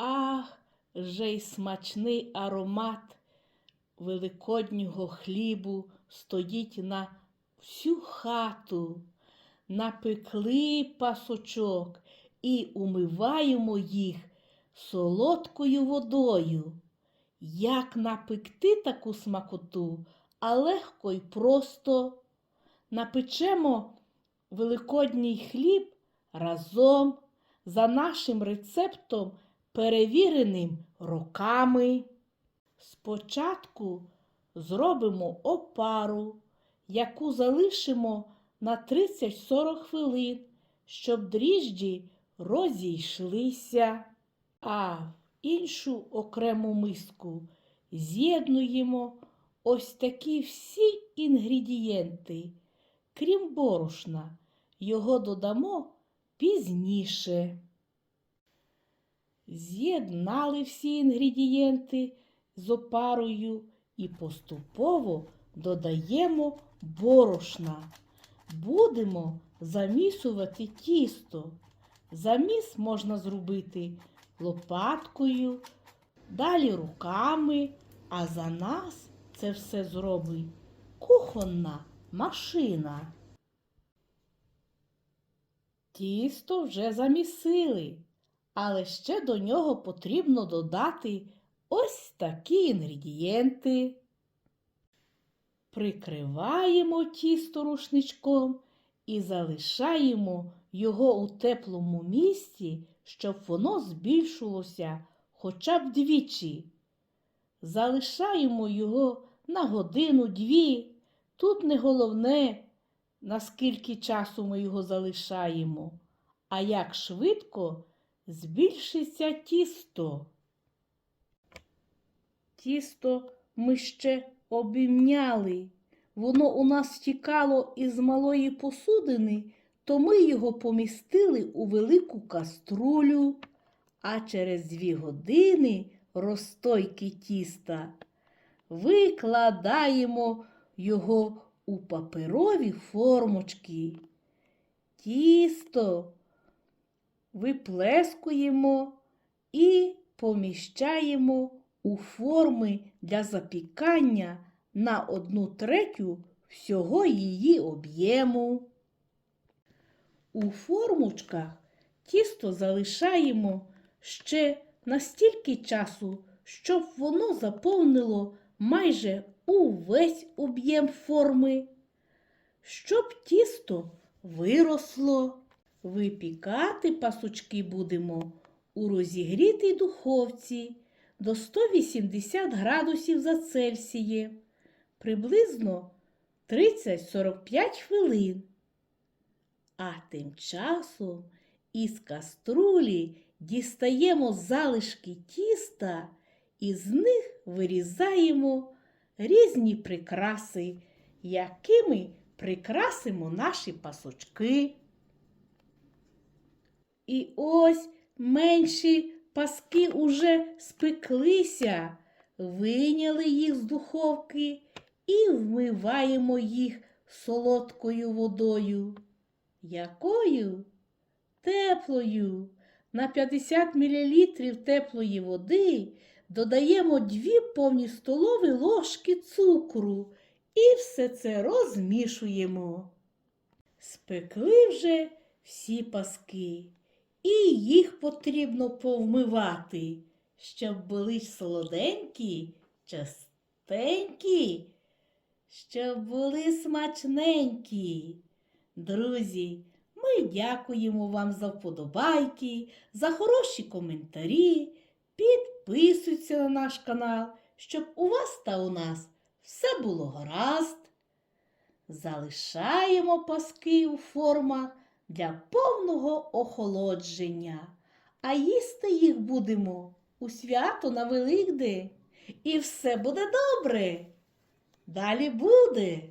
Ах, же й смачний аромат великоднього хлібу стоїть на всю хату. Напекли пасочок і умиваємо їх солодкою водою. Як напекти таку смакоту, а легко й просто. Напечемо великодній хліб разом за нашим рецептом, перевіреним роками. Спочатку зробимо опару, яку залишимо на 30-40 хвилин, щоб дріжджі розійшлися, а в іншу окрему миску з'єднуємо ось такі всі інгредієнти, крім борошна, його додамо пізніше. З'єднали всі інгредієнти з опарою і поступово додаємо борошна. Будемо замісувати тісто. Заміс можна зробити лопаткою, далі руками, а за нас це все зробить кухонна машина. Тісто вже замісили, але ще до нього потрібно додати ось такі інгредієнти. Прикриваємо тісто рушничком і залишаємо його у теплому місці, щоб воно збільшилося хоча б двічі. Залишаємо його на годину-дві. Тут не головне, наскільки часу ми його залишаємо, а як швидко збільшиться тісто. Тісто ми ще обімняли. Воно у нас стікало із малої посудини, то ми його помістили у велику каструлю, а через дві години розстойки тіста викладаємо його у паперові формочки. Тісто виплескуємо і поміщаємо у форми для запікання на одну третю всього її об'єму. У формочках тісто залишаємо ще настільки часу, щоб воно заповнило майже увесь об'єм форми, щоб тісто виросло. Випікати пасочки будемо у розігрітій духовці до 180 градусів за Цельсієм, приблизно 30-45 хвилин. А тим часом із каструлі дістаємо залишки тіста і з них вирізаємо різні прикраси, якими прикрасимо наші пасочки. І ось менші паски уже спеклися, вийняли їх з духовки і вмиваємо їх солодкою водою. Якою? Теплою. На 50 мл теплої води додаємо 2 повні столові ложки цукру і все це розмішуємо. Спекли вже всі паски, і їх потрібно повмивати, щоб були солоденькі, частенькі, щоб були смачненькі. Друзі, ми дякуємо вам за вподобайки, за хороші коментарі. Підписуйтесь на наш канал, щоб у вас та у нас все було гаразд. Залишаємо паски у формах для повного охолодження, а їсти їх будемо у свято на Великдень. І все буде добре. Далі буде.